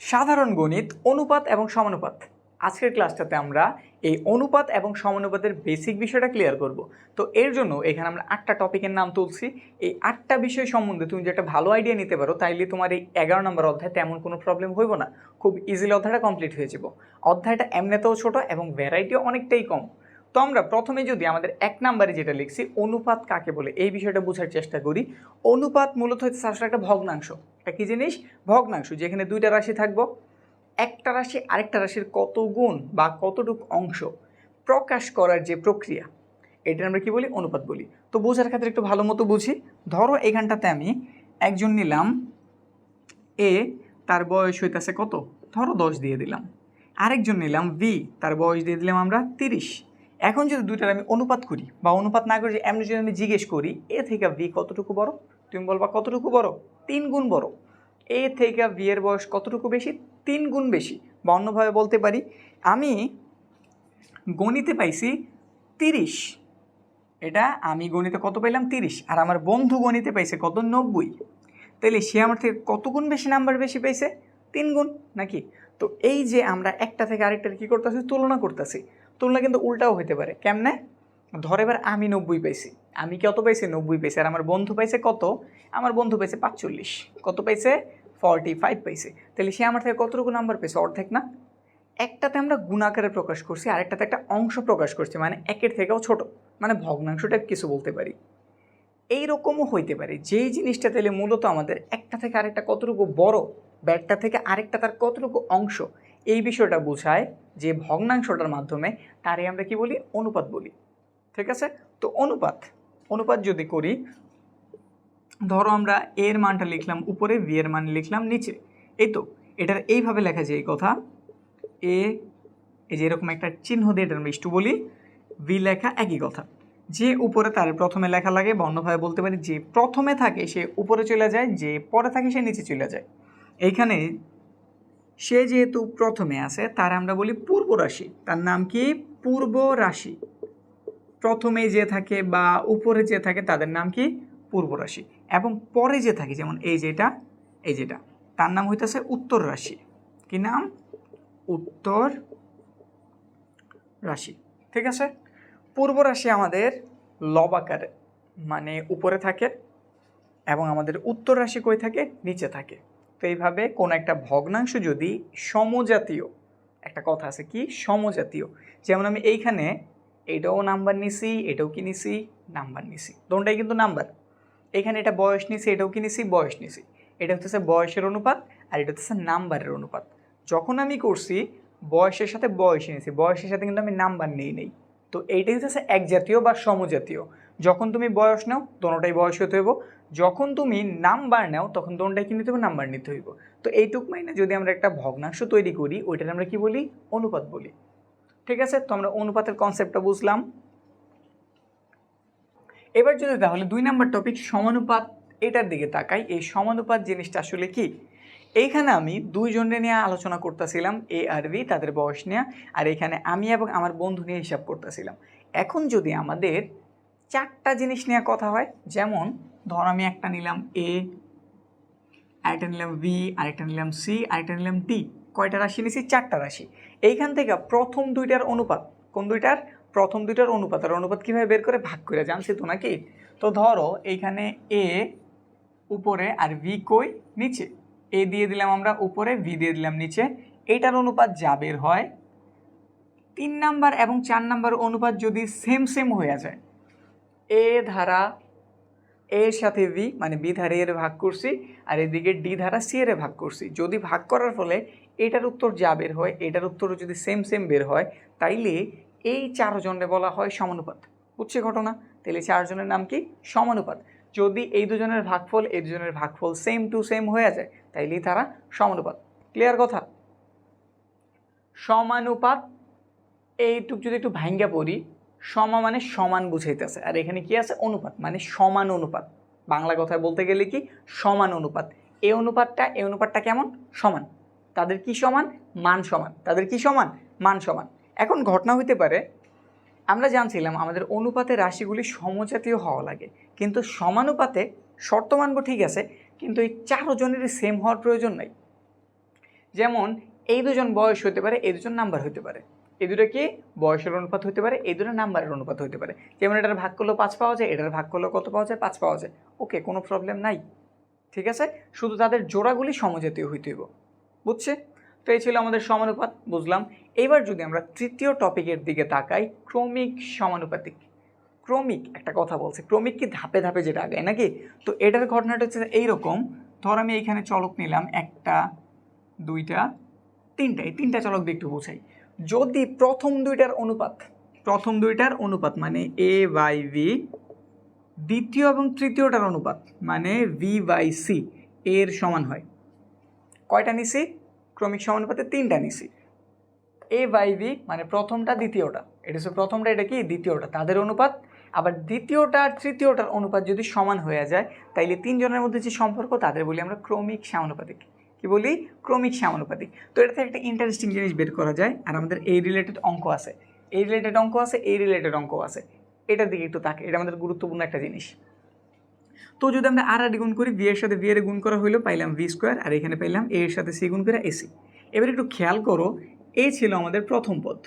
সাধারণ গণিত, অনুপাত এবং সমানুপাত। আজকের ক্লাসটাতে আমরা এই অনুপাত এবং সমানুপাতের বেসিক বিষয়টা ক্লিয়ার করব। তো এর জন্য এখানে আমরা আটটা টপিকের নাম তুলছি। এই আটটা বিষয় সম্বন্ধে তুমি যে একটা ভালো আইডিয়া নিতে পারো, তাইলে তোমার এই এগারো নম্বর অধ্যায় তেমন কোনো প্রবলেম হইব না। খুব ইজিলি অধ্যায়টা কমপ্লিট হয়ে যাব। অধ্যায়টা এমনিতেও ছোট এবং ভ্যারাইটিও অনেকটাই কম। তো আমরা প্রথমে যদি আমাদের এক নাম্বারে যেটা লিখছি, অনুপাত কাকে বলে? এই বিষয়টা বোঝার চেষ্টা করি। অনুপাত মূলত হচ্ছে আসলে একটা ভগ্নাংশ। একটা কী জিনিস? ভগ্নাংশ, যেখানে দুইটা রাশি থাকব। একটা রাশি আরেকটা রাশির কত গুণ বা কতটুকু অংশ প্রকাশ করার যে প্রক্রিয়া, এটা আমরা কি বলি? অনুপাত বলি। তো বোঝার ক্ষেত্রে একটু ভালো মতো বুঝি। ধরো এখানটাতে আমি একজন নিলাম, এ তার বয়স হইতাছে কত? ধরো দশ দিয়ে দিলাম। আরেকজন নিলাম ভি তার বয়স দিয়ে দিলাম আমরা তিরিশ। এখন যদি দুইটার আমি অনুপাত করি বা অনুপাত না করে, এমনি যদি আমি জিজ্ঞেস করি, এ থেকে ভি কতটুকু বড়? তুমি বলবা কতটুকু বড়? তিন গুণ বড়। এ থেকে এর বয়স কতটুকু বেশি? তিন গুণ বেশি। বা অন্যভাবে বলতে পারি, আমি গণিতে পাইছি তিরিশ। এটা আমি গণিতে কত পাইলাম? তিরিশ। আর আমার বন্ধু গণিতে পাইছে কত? নব্বই। তাহলে সে আমার থেকে কত গুণ বেশি নাম্বার বেশি পাইছে? তিন গুণ, নাকি? তো এই যে আমরা একটা থেকে আরেকটার কী করতেছি? তুলনা করতেছি। তুলনা কিন্তু উল্টাও হতে পারে। কেমনে? ধর এবার আমি নব্বই পাইছি। আমি কত পাইছি? নব্বই পাইছি। আর আমার বন্ধু পাইছে কত? আমার বন্ধু পাইছে পাঁচচল্লিশ। কত পাইছে? ফর্টি ফাইভ পাইছে। তাহলে সে আমার থেকে কতটুকু নাম্বার পেয়েছে? অর্ধেক না? একটাতে আমরা গুণাকারে প্রকাশ করছি, আরেকটাতে একটা অংশ প্রকাশ করছি মানে একের থেকেও ছোট। মানে ভগ্নাংশ টাইপ কিছু বলতে পারি। এই রকমও হইতে পারে। যেই জিনিসটা তাহলে মূলত আমাদের একটা থেকে আরেকটা কতটুকু বড় বা একটা থেকে আরেকটা তার কতটুকু অংশ, এই বিষয়টা বোঝায় যে ভগ্নাংশটার মাধ্যমে তারে আমরা কি বলি? অনুপাত বলি। ঠিক আছে? তো অনুপাত অনুপাত যদি করি, ধরো আমরা এ এর মানটা লিখলাম, উপরে ভি এর মান লিখলাম, নিচে। এই তো, এটার এইভাবে লেখা যায় এই কথা। এ এই যে এরকম একটা চিহ্ন দিয়ে এটার আমরা ইস্টু বলি ভি লেখা একই কথা। যে উপরে তার প্রথমে লেখা লাগে বা অন্যভাবে বলতে পারি, যে প্রথমে থাকে সে উপরে চলে যায়, যে পরে থাকে সে নিচে চলে যায়। এইখানে সে যেহেতু প্রথমে আছে, তার আমরা বলি পূর্ব রাশি। তার নাম কি? পূর্ব রাশি। প্রথমে যে থাকে বা উপরে যে থাকে তাদের নাম কি? পূর্ব রাশি এবং পরে যে থাকে, যেমন এই যেটা এই যেটা তার নাম হইতেছে উত্তর রাশি। কি নাম? উত্তর রাশি। ঠিক আছে? পূর্ব রাশি আমাদের লবাকার মানে উপরে থাকে এবং আমাদের উত্তর রাশি কই থাকে? নিচে থাকে। তো এইভাবে কোনো একটা ভগ্নাংশ যদি সমজাতীয়, একটা কথা আছে কি? সমজাতীয়। যেমন আমি এইখানে এটাও নাম্বার নিছি, এটাও কি নিছি? নাম্বার নিছি। দোনটাই কিন্তু নাম্বার এখানে এটা বয়স নিছি, এটাও কি নিছি? বয়স নিছি। এটা হচ্ছে বয়সের অনুপাত আর এটা হচ্ছে নাম্বারের অনুপাত। যখন আমি করছি, বয়সের সাথে বয়স নিয়েছি বয়সের সাথে কিন্তু আমি নাম্বার নেই নেই। তো এইটাই হচ্ছে এক জাতীয় বা সমজাতীয়। যখন তুমি বয়স নাও দোনোটাই বয়স হতে হইব। যখন তুমি নাম্বার নাও, তখন দোনোটাই কি নিতে হবে নাম্বার নিতে হইব। তো এইটুক মাইনে যদি আমরা একটা ভগ্নাংশ তৈরি করি, ওইটার আমরা কি বলি? অনুপাত বলি। ঠিক আছে? তো আমরা অনুপাতের কনসেপ্টটা বুঝলাম। এবার যদি তাহলে দুই নাম্বার টপিক সমানুপাত, এটার দিকে তাকাই। এই সমানুপাত জিনিসটা আসলে কি? এইখানে আমি দুইজনে নিয়ে আলোচনা করতেছিলাম, এ আর বি, তাদের বয়স নিয়ে, আর এখানে আমি এবং আমার বন্ধু নিয়ে হিসাব করতেছিলাম। এখন যদি আমাদের চারটা জিনিস নিয়ে কথা হয়, যেমন ধর আমি একটা নিলাম এ, আরেকটা নিলাম ভি আরেকটা নিলাম সি, আরেকটা নিলাম ডি। কয়টা রাশি নিছি? চারটা রাশি। এইখান থেকে প্রথম দুইটার অনুপাত। কোন দুইটার? প্রথম দুইটার অনুপাত। আর অনুপাত কীভাবে বের করে? ভাগ করে। জানছি তো নাকি? তো ধরো এইখানে এ উপরে আর ভি কই? নিচে। এ দিয়ে দিলাম আমরা উপরে, ভি দিয়ে দিলাম নিচে। এইটার অনুপাত যা বের হয়, তিন নাম্বার এবং চার নাম্বার অনুপাত যদি সেম সেম হয়ে যায়, এ ধারা এর সাথে ভি মানে বি ধারে এর ভাগ করছি, আর এদিকে ডি ধারা সি এর ভাগ করছি। যদি ভাগ করার ফলে এটার উত্তর যা বের হয়, এটার উত্তরও যদি সেম সেম বের হয়, তাইলে এই চারজনে বলা হয় সমানুপাত। বুঝছে ঘটনা? তাহলে চারজনের নাম কি? সমানুপাত। যদি এই দুজনের ভাগফল, এই দুজনের ভাগফল সেম টু সেম হয়ে যায়, তাইলেই তারা সমানুপাত। ক্লিয়ার কথা? সমানুপাত, এইটুক যদি একটু ভাঙ্গা পড়ি সমা মানে সমান বুঝাইতেছে। আর এখানে কি আছে? অনুপাত মানে সমান অনুপাত। বাংলা কথায় বলতে গেলে কি? সমান অনুপাত। এই অনুপাতটা এই অনুপাতটা কেমন? সমান। তাদের কি সমান? মান সমান। তাদের কি সমান? মান সমান। এখন ঘটনা হইতে পারে, আমরা জানছিলাম আমাদের অনুপাতে রাশিগুলি সমজাতীয় হওয়া লাগে। কিন্তু সমানুপাতে শর্ত মানব ঠিক আছে, কিন্তু এই চারজনের সেম হওয়ার প্রয়োজন নাই। যেমন, এই দুজন বয়স হতে পারে, এই দুজন নাম্বার হতে পারে। এই দুটো কি বয়সের অনুপাত হতে পারে, এই দুটো নাম্বারের অনুপাত হতে পারে। যেমন এটার ভাগ করলেও পাঁচ পাওয়া যায়, এটার ভাগ করলেও কত পাওয়া যায়? পাঁচ পাওয়া যায়। ওকে, কোনো প্রবলেম নাই। ঠিক আছে? শুধু তাদের জোড়াগুলি সমজাতীয় হইতে হইব। বুঝছে? তো এই ছিল আমাদের সমানুপাত, বুঝলাম। এবার যদি আমরা তৃতীয় টপিকের দিকে তাকাই, ক্রমিক সমানুপাতিক। ক্রমিক, একটা কথা বলছে, ক্রমিক কি ধাপে ধাপে যেটা আগায় নাকি? তো এটার ঘটনাটা হচ্ছে এইরকম। ধর আমি এইখানে চলক নিলাম, একটা, দুইটা, তিনটা। এই তিনটা চলক দিয়ে একটু বোঝাই। যদি প্রথম দুইটার অনুপাত। প্রথম দুইটার অনুপাত মানে এ বাই ভি দ্বিতীয় এবং তৃতীয়টার অনুপাত মানে ভি বাই সি এর সমান হয়। কয়টা নিছি? ক্রমিক সমানুপাতে তিনটা নিছি। এ বাই ভি মানে প্রথমটা, দ্বিতীয়টা। এটা হচ্ছে প্রথমটা, এটা কি? দ্বিতীয়টা। তাদের অনুপাত। আবার দ্বিতীয়টা আর তৃতীয়টার অনুপাত যদি সমান হয়ে যায়, তাইলে তিনজনের মধ্যে যে সম্পর্ক, তাদের বলি আমরা ক্রমিক সমানুপাতিক। কি বলি? ক্রমিক সমানুপাতিক। তো এটাতে একটা ইন্টারেস্টিং জিনিস বের করা যায়, আর আমাদের এই রিলেটেড অঙ্ক আছে। এই রিলেটেড অঙ্ক আছে, এই রিলেটেড অঙ্ক আছে। এটার দিকে একটু তাকে এটা আমাদের গুরুত্বপূর্ণ একটা জিনিস। তো যদি আমরা আর আর গুণ করি ভি এর সাথে ভি এর গুণ করা হইল, পাইলাম ভি স্কোয়ার আর এখানে পাইলাম এ এর সাথে সি গুণ করে এসি এবার একটু খেয়াল করো এই ছিল আমাদের প্রথম পদ।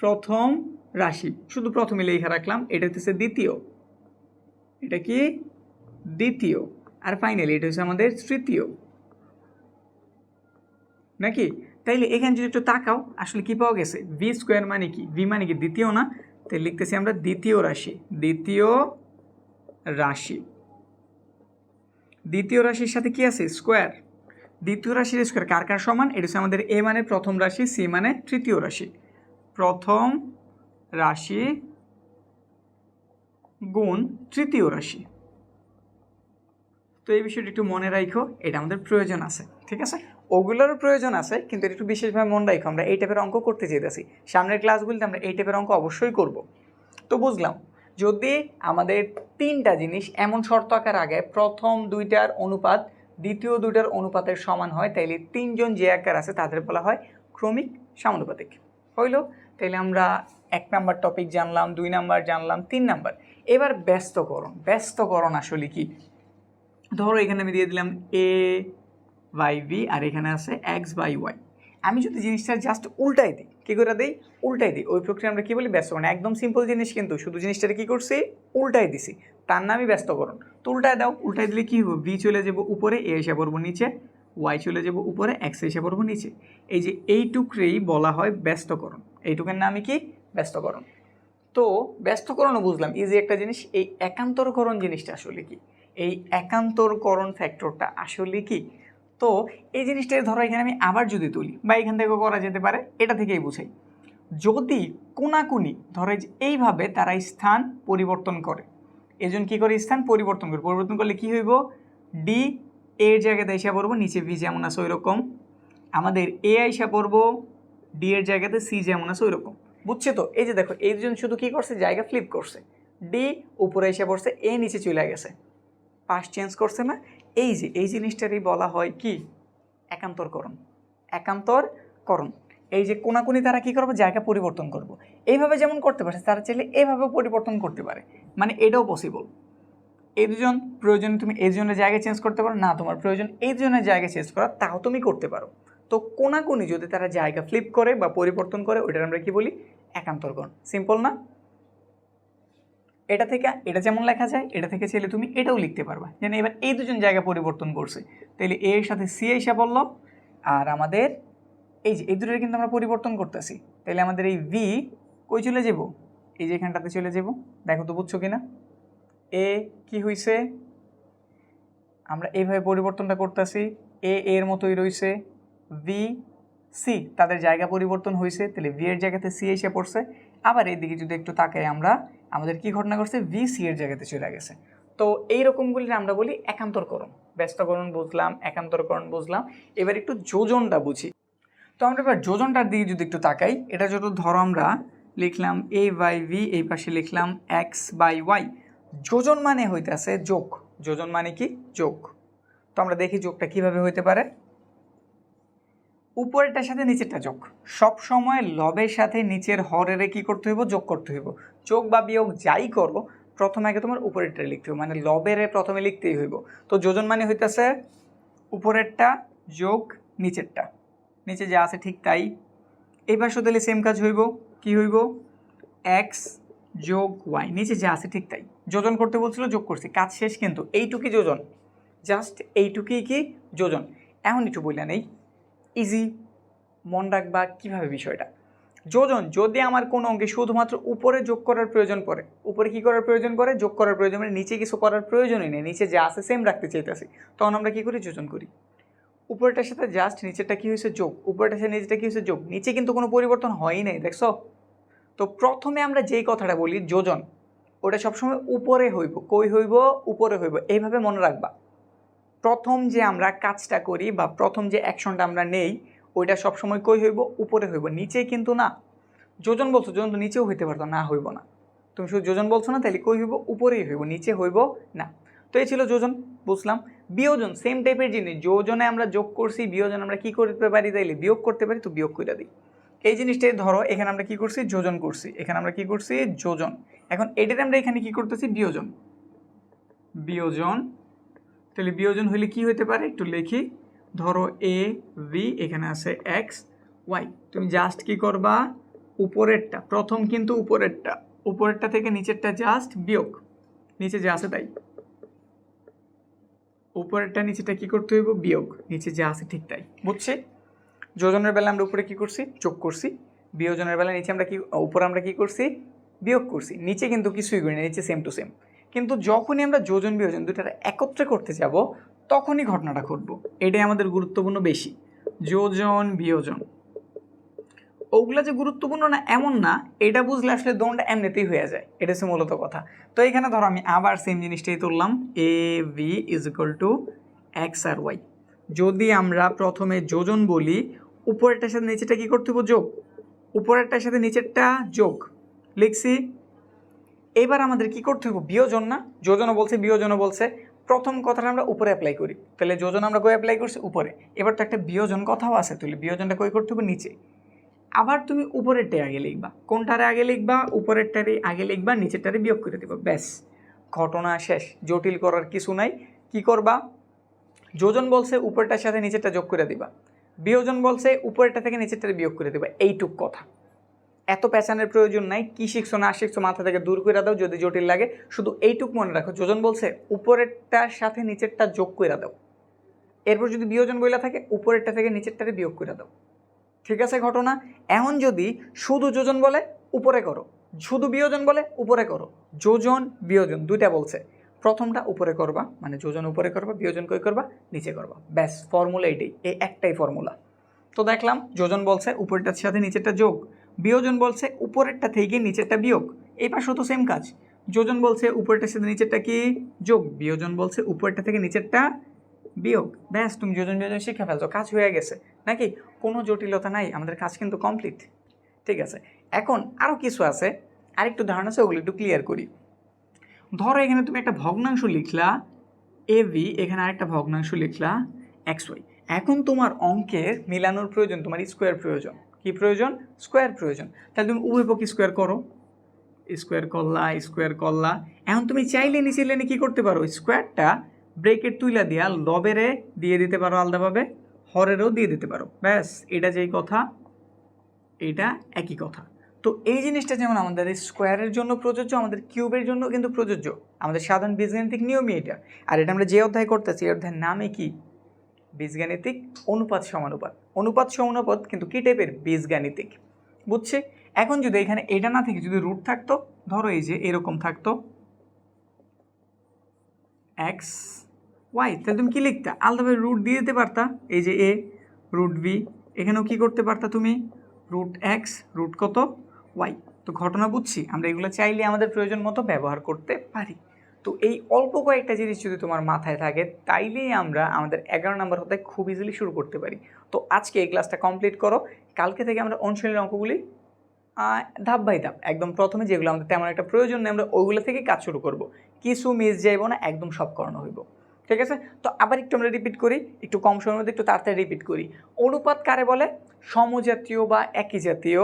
প্রথম রাশি। শুধু প্রথমে লেখা রাখলাম, এটা হচ্ছে দ্বিতীয়। এটা কি? দ্বিতীয়। আর ফাইনালি এটা হচ্ছে আমাদের তৃতীয়। নাকি? তাইলে এখানে যদি একটু তাকাও, আসলে কি পাওয়া গেছে? ভি স্কোয়ার মানে কি? ভি মানে কি? দ্বিতীয় না? তাই লিখতেছি আমরা দ্বিতীয় রাশি। দ্বিতীয় রাশি। দ্বিতীয় রাশির সাথে কি আছে? স্কোয়ার দ্বিতীয় রাশির স্কোয়ার কার কার সমান? এটা হচ্ছে আমাদের এ মানে প্রথম রাশি সি মানে তৃতীয় রাশি। প্রথম রাশি গুণ তৃতীয় রাশি। তো এই বিষয়টা একটু মনে রাখো এটা আমাদের প্রয়োজন আছে, ঠিক আছে? ওগুলোরও প্রয়োজন আছে, কিন্তু একটু বিশেষভাবে মনে রাখো। আমরা এই টাইপের অঙ্ক করতে চেয়েছি সামনের ক্লাসগুলিতে আমরা এই টাইপের অঙ্ক অবশ্যই করব। তো বুঝলাম, যদি আমাদের তিনটা জিনিস এমন শর্ত আকার আগে প্রথম দুইটার অনুপাত, দ্বিতীয় দুইটার অনুপাতের সমান হয়, তাইলে তিনজন যে আকার আছে তাদের বলা হয় ক্রমিক সমানুপাতিক। হইল? তাইলে আমরা এক নাম্বার টপিক জানলাম, দুই নাম্বার জানলাম, তিন নাম্বার। এবার ব্যস্তকরণ। ব্যস্তকরণ আসলে কি? ধরো এখানে আমি দিয়ে দিলাম এ বাই ভি আর এখানে আছে এক্স বাই ওয়াই আমি যদি জিনিসটা জাস্ট উল্টাই দিই, কী করে দিই? উল্টাই দিই। ওই প্রক্রিয়া আমরা কী বলি? ব্যস্তকরণ একদম সিম্পল জিনিস কিন্তু। শুধু জিনিসটা কী করছি? উল্টাই দিছি। তার নামই ব্যস্তকরণ তো উল্টায় দাও। উল্টাই দিলে কী হবে? ভি চলে যাব উপরে এ এসে পড়ব নিচে। ওয়াই চলে যাব উপরে এক্স এসে পড়ব নিচে। এই যে এইটুকরেই বলা হয় ব্যস্তকরণ এইটুকের নামই কি? ব্যস্তকরণ তো ব্যস্তকরণও বুঝলাম। ইজি একটা জিনিস। এই একান্তরকরণ জিনিসটা আসলে কি? এই একান্তরকরণ ফ্যাক্টরটা আসলে কি? তো এই জিনিসটা ধরো এখানে আমি আবার যদি তুলি বা এখান থেকেও করা যেতে পারে, এটা থেকেই বুঝাই। যদি কোনাকুনি, ধরো এইভাবে তারা স্থান পরিবর্তন করে, এজন কি করে স্থান পরিবর্তন করে? পরিবর্তন করলে কি হইব? ডি এর জায়গাতে এসে পড়ব, নিচে ভি যেমন আছে ওই রকম আমাদের এ আইসা পড়ব ডি এর জায়গাতে সি যেমন আছে ওই রকম বুঝছে তো? এই যে দেখো, এই দুজন শুধু কি করছে? জায়গা ফ্লিপ করছে। ডি উপরে এসে পড়ছে এ নিচে চলে গেছে। পাশ চেঞ্জ করছে না এই যে, এই জিনিসটারই বলা হয় কি? একান্তরকরণ। একান্তরকরণ। এই যে কোনাকুনি তারা কি করবে? জায়গা পরিবর্তন করব। এইভাবে যেমন করতে পারে, তারা চাইলে এইভাবেও পরিবর্তন করতে পারে। মানে এটাও পসিবল এই দুজন প্রয়োজনে তুমি এই দুজনের জায়গায় চেঞ্জ করতে পারো, না তোমার প্রয়োজন এই দুজনের জায়গায় চেঞ্জ করা, তাও তুমি করতে পারো। তো কোনাকুনি যদি তারা জায়গা ফ্লিপ করে বা পরিবর্তন করে, ওইটার আমরা কি বলি? একান্তরকরণ। সিম্পল না? এটা থেকে এটা যেমন লেখা যায়, এটা থেকে চাইলে তুমি এটাও লিখতে পারবা। যেন এবার এই দুজন জায়গা পরিবর্তন করছে। তাহলে এ এর সাথে সি এসে বলল আর আমাদের এই যে, এই দুটোর কিন্তু আমরা পরিবর্তন করতেছি। তাহলে আমাদের এই ভি কই চলে যাব? এই যে এখানটাতে চলে যাব। দেখো তো বুঝছ কিনা? এ কি হইছে? আমরা এইভাবে পরিবর্তনটা করতেছি। এ এর মতোই রইছে। ভি সি তাদের জায়গা পরিবর্তন হয়েছে তাহলে ভি এর জায়গাতে সি এসে পড়ছে। আবার এইদিকে যদি একটু তাকাই আমরা আমাদের কি ঘটনা ঘটছে? ভি সি এর জায়গাতে চলে গেছে। তো এই রকমগুলি আমরা বলি একান্তরকরণ। ব্যস্তকরণ বুঝলাম, একান্তরকরণ বুঝলাম। এবার একটু যোজনটা বুঝি। তো আমরা এবার যোজনটার দিকে যদি একটু তাকাই, এটা যত ধরো আমরা লিখলাম এ বাই ভি এই পাশে লিখলাম এক্স বাই ওয়াই যোজন মানে হইতেছে যোগ। যোজন মানে কি? যোগ। তো আমরা দেখি যোগটা কীভাবে হইতে পারে। উপরেরটার সাথে নিচেরটা যোগ। সব সময় লবের সাথে নিচের হরের কি করতে হইব? যোগ করতে হইব। যোগ বা বিয়োগ যাই করো, প্রথমে আগে তোমার উপরেরটা লিখতে হবে মানে লবের প্রথমে লিখতেই হইব। তো যোজন মানে হইতেছে উপরেরটা যোগ নিচেরটা। নিচে যা আছে ঠিক তাই। এই পাশেও তাহলে সেম কাজ হইব, কি হইব? এক্স যোগ ওয়াই নিচে যা আছে ঠিক তাই। যোজন করতে বলছিল, যোগ করছি, কাজ শেষ কিন্তু এইটুকুই যোজন। জাস্ট এইটুকুই কি? যোজন। এখন একটু বললে নেই। ইজি মন রাখবা কীভাবে বিষয়টা। যোজন, যদি আমার কোনো অঙ্কে শুধুমাত্র উপরে যোগ করার প্রয়োজন পড়ে, উপরে কি করার প্রয়োজন পড়ে? যোগ করার প্রয়োজন মানে নিচে কিছু করার প্রয়োজনই নেই, নিচে যা আছে সেম রাখতে চাইতেছি। তখন আমরা কি করি? যোজন করি। উপরেটার সাথে জাস্ট নিচেরটা কি হয়েছে? যোগ। উপরেটার সাথে নিচেটা কি হয়েছে? যোগ। নিচে কিন্তু কোনো পরিবর্তন হয়ই নাই, দেখছ? তো প্রথমে আমরা যেই কথাটা বলি, যোজন, ওটা সবসময় উপরে হইব। কই হইব? উপরে হইব। এইভাবে মনে রাখবা। প্রথম যে আমরা কাজটা করি বা প্রথম যে অ্যাকশনটা আমরা নেই ওইটা সবসময় কই হইব? উপরে হইব। নিচে কিন্তু না। যোজন বলছো, যোজন তো নিচেও হইতে পারতো, না হইব না। তুমি শুধু যোজন বলছো না তাহলে কই হইব? উপরেই হইব, নিচে হইব না। তো এই ছিল যোজন, বুঝলাম। বিয়োজন সেম টাইপের জিনিস। যোজনে আমরা যোগ করছি, বিয়োজন আমরা কি করতে পারি? তাইলে বিয়োগ করতে পারি, তো বিয়োগ করে দিই। এই জিনিসটাই ধরো, এখানে আমরা কি করছি? যোজন করছি। এখানে আমরা কি করছি? যোজন। এখন এটাতে আমরা এখানে কি করতেছি? বিয়োজন। বিয়োজন। তাহলে বিয়োজন হইলে কি হতে পারে? একটু লিখি। ধরো এ ভি এখানে আছে এক্স ওয়াই তুমি জাস্ট কি করবা? উপরেরটা। প্রথম কিন্তু উপরেরটা। উপরেরটা থেকে নিচেরটা জাস্ট বিয়োগ। নিচে যে আছে তাই। উপরেরটা নিচেটা কি করতে হইব? বিয়োগ। নিচে যা আছে ঠিক তাই। বুঝছি? যোজনের বেলা আমরা উপরে কি করছি? যোগ করছি। বিয়োজনের বেলা নিচে আমরা কি, উপরে আমরা কি করছি? বিয়োগ করছি। নিচে কিন্তু কিছুই করি না। নিচে সেম টু সেম কিন্তু যখনই আমরা যোজন বিয়োজন দুটার একত্রে করতে যাব তখনই ঘটনাটা ঘটবো। এটাই আমাদের গুরুত্বপূর্ণ বেশি। যোজন, বিয়োজন। ওগুলা যে গুরুত্বপূর্ণ না, এমন না, এটা বুঝলে আসলে দোনটা এমনিতেই হয়ে যায়। এটা হচ্ছে মূলত কথা। তো এখানে ধরো আমি আবার সেম জিনিসটাই তুললাম। A V is equal to X R Y যদি আমরা প্রথমে যোজন বলি, উপরেরটার সাথে নিচেরটা কী করতে হবে যোগ। উপরেরটার সাথে নিচেরটা যোগ। লিখছি, এবার আমাদের কি করতে হবে বিয়োজন না? যোজনও বলছে, বিয়োজনও বলছে। প্রথম কথাটা আমরা উপরে অ্যাপ্লাই করি। তাহলে যোজন আমরা কই অ্যাপ্লাই করছি? উপরে। এবার তো একটা বিয়োজন কথাও আছে, তাহলে বিয়োজনটা কই করতে হবে? নিচে। আবার তুমি উপরেরটাই আগে লিখবা। কোনটারে আগে লিখবা? উপরেরটারে আগে লিখবা, নিচেরটারে বিয়োগ করে দেবা। ব্যাস। ঘটনা শেষ। জটিল করার কিছু নাই। কি করবা? যোজন বলছে উপরটার সাথে নিচেরটা যোগ করে দিবা। বিয়োজন বলছে উপরেরটা থেকে নিচেরটারে বিয়োগ করে দিবা। এইটুক কথা। এত প্যাচানের প্রয়োজন নাই, কি শিখছো না শিখছো মাথা থেকে দূর করে দাও, যদি জটিল লাগে। শুধু এইটুক মনে রাখো, যোজন বলছে উপরেরটার সাথে নিচেরটা যোগ করে দাও। এরপর যদি বিয়োজন বইলা থাকে, উপরেরটা থেকে নিচেরটারে বিয়োগ করে দাও। ঠিক আছে ঘটনা? এখন যদি শুধু যোজন বলে, উপরে করো। শুধু বিয়োজন বলে, উপরে করো। যোজন, বিয়োজন, দুইটা বলছে। প্রথমটা উপরে করবা মানে যোজন উপরে করবা, বিয়োজন কই করবা? নিচে করবা। ব্যাস ফর্মুলা এটাই। এই একটাই ফর্মুলা তো দেখলাম, যোজন বলছে, উপরেরটার সাথে নিচেরটা যোগ। বিয়োজন বলছে উপরেরটা থেকে নিচেরটা বিয়োগ, এই পাশেও তো সেম কাজ। যোজন বলছে উপরেরটার সাথে নিচেরটা কি? যোগ। বিয়োজন বলছে উপরেরটা থেকে নিচেরটা বিয়োগ। ব্যাস, তুমি যোজন বিয়োজন শিখে ফেলছো, কাজ হয়ে গেছে। নাকি? কোনো জটিলতা নাই, আমাদের কাজ কিন্তু কমপ্লিট ঠিক আছে, এখন আরও কিছু আছে, আরেকটু ধারণা আছে, ওগুলো একটু ক্লিয়ার করি। ধরো এখানে তুমি একটা ভগ্নাংশ লিখলা এ ভি এখানে আরেকটা ভগ্নাংশ লিখলা এক্স ওয়াই এখন তোমার অঙ্কের মিলানোর প্রয়োজন, তোমার স্কোয়ার প্রয়োজন। কি প্রয়োজন? স্কোয়ার প্রয়োজন। তাহলে তুমি উভয় পক্ষে স্কোয়ার করো। স্কোয়ার করলা স্কোয়ার করলা। এখন তুমি চাইলে নিচে লেনে কী করতে পারো? স্কোয়ারটা ব্রেকেট তুইলা দিয়া লবেরে দিয়ে দিতে পারো আলাদাভাবে, হরেরও দিয়ে দিতে পারো। ব্যাস, এটা যেই কথা, এটা একই কথা। তো এই জিনিসটা যেমন আমাদের স্কোয়ারের জন্য প্রযোজ্য, আমাদের কিউবের জন্য কিন্তু প্রযোজ্য। আমাদের সাধারণ বীজগাণিতিক নিয়মই এটা। আর এটা আমরা যে অধ্যায় করতেছি, এই অধ্যায়ের নামে কি? বীজগাণিতিক অনুপাত সমানুপাত। অনুপাত সমানুপাত কিন্তু কী টাইপের বীজগাণিতিক। বুঝছে? এখন যদি এখানে এটা না থেকে যদি রুট থাকতো, ধরো এই যে এরকম থাকতো এক্স ওয়াই তাহলে তুমি কী লিখতা? আলাদাভাবে রুট দিয়ে দিতে পারতা। এই যে এ রুট বি এখানেও কী করতে পারতা তুমি? রুট এক্স রুট কত? ওয়াই তো ঘটনা বুঝছি? আমরা এগুলো চাইলে আমাদের প্রয়োজন মতো ব্যবহার করতে পারি। তো এই অল্প কয়েকটা জিনিস যদি তোমার মাথায় থাকে, তাইলেই আমরা আমাদের এগারো নম্বর হতে খুব ইজিলি শুরু করতে পারি। তো আজকে এই ক্লাসটা কমপ্লিট করো। কালকে থেকে আমরা অনুশীলনের অঙ্কগুলি ধাপ বাই ধাপ, একদম প্রথমে যেগুলো আমাদের তেমন একটা প্রয়োজন নেই, আমরা ওইগুলো থেকে কাজ শুরু করব। কিছু মিস যাইব না, একদম সব করানো হইব। ঠিক আছে? তো আবার একটু আমরা রিপিট করি, একটু কম সময়ের মধ্যে একটু তাড়াতাড়ি রিপিট করি। অনুপাত কারে বলে? সমজাতীয় বা একই জাতীয়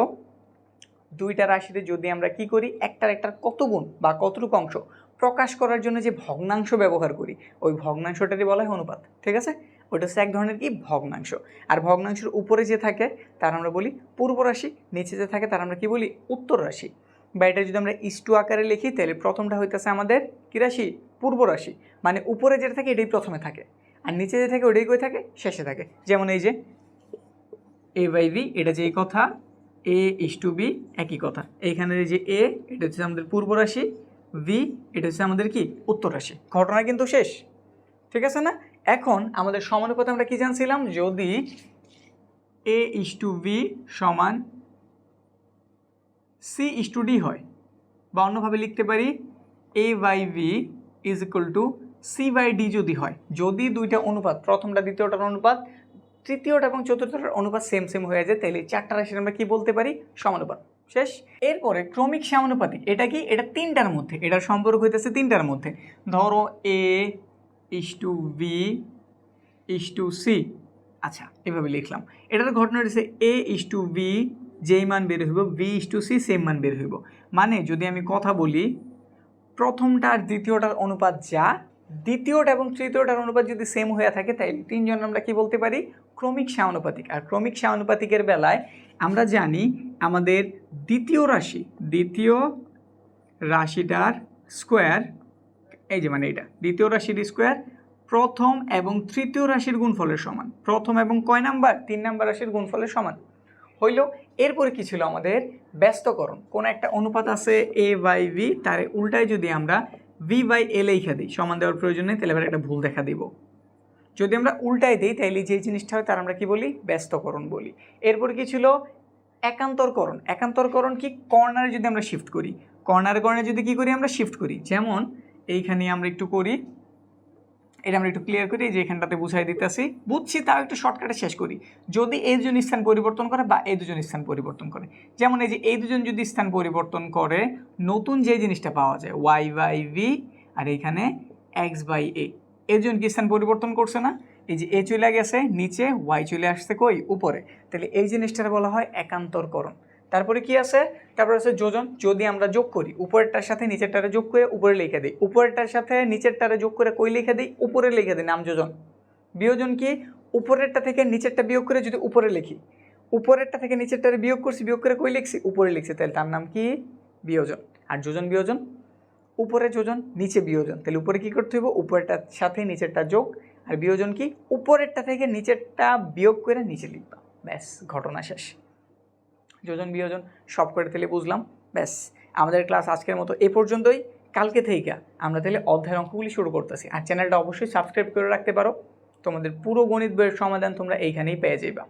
দুইটা রাশিতে যদি আমরা কি করি, একটার একটার কত গুণ বা কতটুকু অংশ? প্রকাশ করার জন্য যে ভগ্নাংশ ব্যবহার করি, ওই ভগ্নাংশটারই বলা হয় অনুপাত, ঠিক আছে? ওটা হচ্ছে এক ধরনের কি? ভগ্নাংশ। আর ভগ্নাংশের উপরে যে থাকে, তার আমরা বলি পূর্ব রাশি, নিচে যে থাকে, তার আমরা কি বলি? উত্তর রাশি। বা এটা যদি আমরা ইস্টু আকারে লিখি, তাহলে প্রথমটা হইতেছে আমাদের কি রাশি? পূর্ব রাশি। মানে উপরে যেটা থাকে, এটাই প্রথমে থাকে। আর নিচে যে থাকে ওটাই কই থাকে? শেষে থাকে। যেমন এই যে, এ বাই বি, এটা যে কথা, এ ইস টু বি, একই কথা। এইখানের এই যে এ, এটা হচ্ছে আমাদের পূর্ব রাশি। ভি এটা হচ্ছে আমাদের কি? উত্তর রাশি। ঘটনা কিন্তু শেষ। ঠিক আছে না? এখন আমাদের সমানুপাতে আমরা কি জানছিলাম? যদি এ ইস টু বি সমান সি ইস টু ডি হয়, বা অন্যভাবে লিখতে পারি A by V is equal to C by D যদি হয়, যদি দুইটা অনুপাত, প্রথমটা, দ্বিতীয়টার অনুপাত, তৃতীয়টা এবং চতুর্থটার অনুপাত সেম সেম হয়ে যায়, তাহলে চারটা রাশির আমরা কি বলতে পারি? সমানুপাত। শেষ। এরপরে ক্রমিক সমানুপাতিক। এটা কি? এটা তিনটার মধ্যে। এটার সম্পর্ক হইতেছে তিনটার মধ্যে। ধরো A is to B is to C আচ্ছা এভাবে লিখলাম। এটার ঘটনা হচ্ছে এ ইস টু বি যেই মান বের হইব B is to C same মান বের হইব। মানে যদি আমি কথা বলি, প্রথমটা আর দ্বিতীয়টার অনুপাত যা, দ্বিতীয়টা এবং তৃতীয়টার অনুপাত যদি সেম হয়ে থাকে তাই তিনজন আমরা কি বলতে পারি? ক্রমিক সমানুপাতিক। আর ক্রমিক সমানুপাতিকের বেলায় আমরা জানি আমাদের দ্বিতীয় রাশি, দ্বিতীয় রাশিটার স্কোয়ার এই যে মানে এটা, দ্বিতীয় রাশির স্কোয়ার প্রথম এবং তৃতীয় রাশির গুণফলের সমান। প্রথম এবং কয় নাম্বার? তিন নাম্বার রাশির গুণফলের সমান। হইল, এরপরে কি ছিল আমাদের? ব্যস্তকরণ। কোন একটা অনুপাত আছে এ বাই ভি তার উল্টায় যদি আমরা ভি বাই এ লেখা দিই, সমান দেওয়ার প্রয়োজন নেই, তাহলে এবার একটা ভুল দেখা দিব। যদি আমরা উল্টায় দিই তাহলে যে জিনিসটা হয় তার আমরা কি বলি? ব্যস্তকরণ বলি। এরপর কি ছিল? একান্তরকরণ। একান্তরকরণ কি? কর্নারে যদি আমরা শিফট করি। কর্নার কর্নারে যদি কি করি? আমরা শিফট করি। যেমন এইখানে আমরা একটু করি। এটা আমরা একটু ক্লিয়ার করি যে এখানটাতে বুঝাই দিতেছি। বুঝছি, তাও একটু শর্টকাটে শেষ করি। যদি এই দুজন স্থান পরিবর্তন করে বা এই দুজন স্থান পরিবর্তন করে। যেমন এই যে এই দুজন যদি স্থান পরিবর্তন করে, নতুন যে জিনিসটা পাওয়া যায় ওয়াই বাই ভি আর এইখানে এক্স বাই এ এই দুজন কি স্থান পরিবর্তন করছে না? এই যে এ চলে গেছে, নিচে ওয়াই চলে আসছে কই? উপরে। তাহলে এই জিনিসটার বলা হয় একান্তরকরণ। তারপরে কি আছে? তারপরে আছে যোজন। যদি আমরা যোগ করি, উপরেরটার সাথে নিচেরটারে যোগ করে উপরে লিখে দিই। উপরেরটার সাথে নিচেরটারে যোগ করে কই লিখে দিই? উপরে লিখে দিই, নাম যোজন। বিয়োজন কি? উপরেরটা থেকে নিচেরটা বিয়োগ করে যদি উপরে লিখি। উপরেরটা থেকে নিচেরটারে বিয়োগ করছি, বিয়োগ করে কই লিখছি? উপরে লিখছি। তাহলে তার নাম কি? বিয়োজন। আর যোজন বিয়োজন? উপরে যোজন, নিচে বিয়োজন। তাহলে উপরে কি করতে হইব? উপরেরটার সাথে নিচেরটা যোগ, আর বিয়োজন কি? উপরেরটা থেকে নিচেরটা বিয়োগ করে নিচে লিখবা। ব্যাস, ঘটনা শেষ। যোজন, বিয়োজন, সব করে তাহলে বুঝলাম। ব্যাস, আমাদের ক্লাস আজকের মতো এ পর্যন্তই। কালকে থেকে আমরা তাহলে অধ্যায়ের অঙ্কগুলি শুরু করতেছি। আর চ্যানেলটা অবশ্যই সাবস্ক্রাইব করে রাখতে পারো। তোমাদের পুরো গণিত বইয়ের সমাধান তোমরা এইখানেই পেয়ে যাইবা।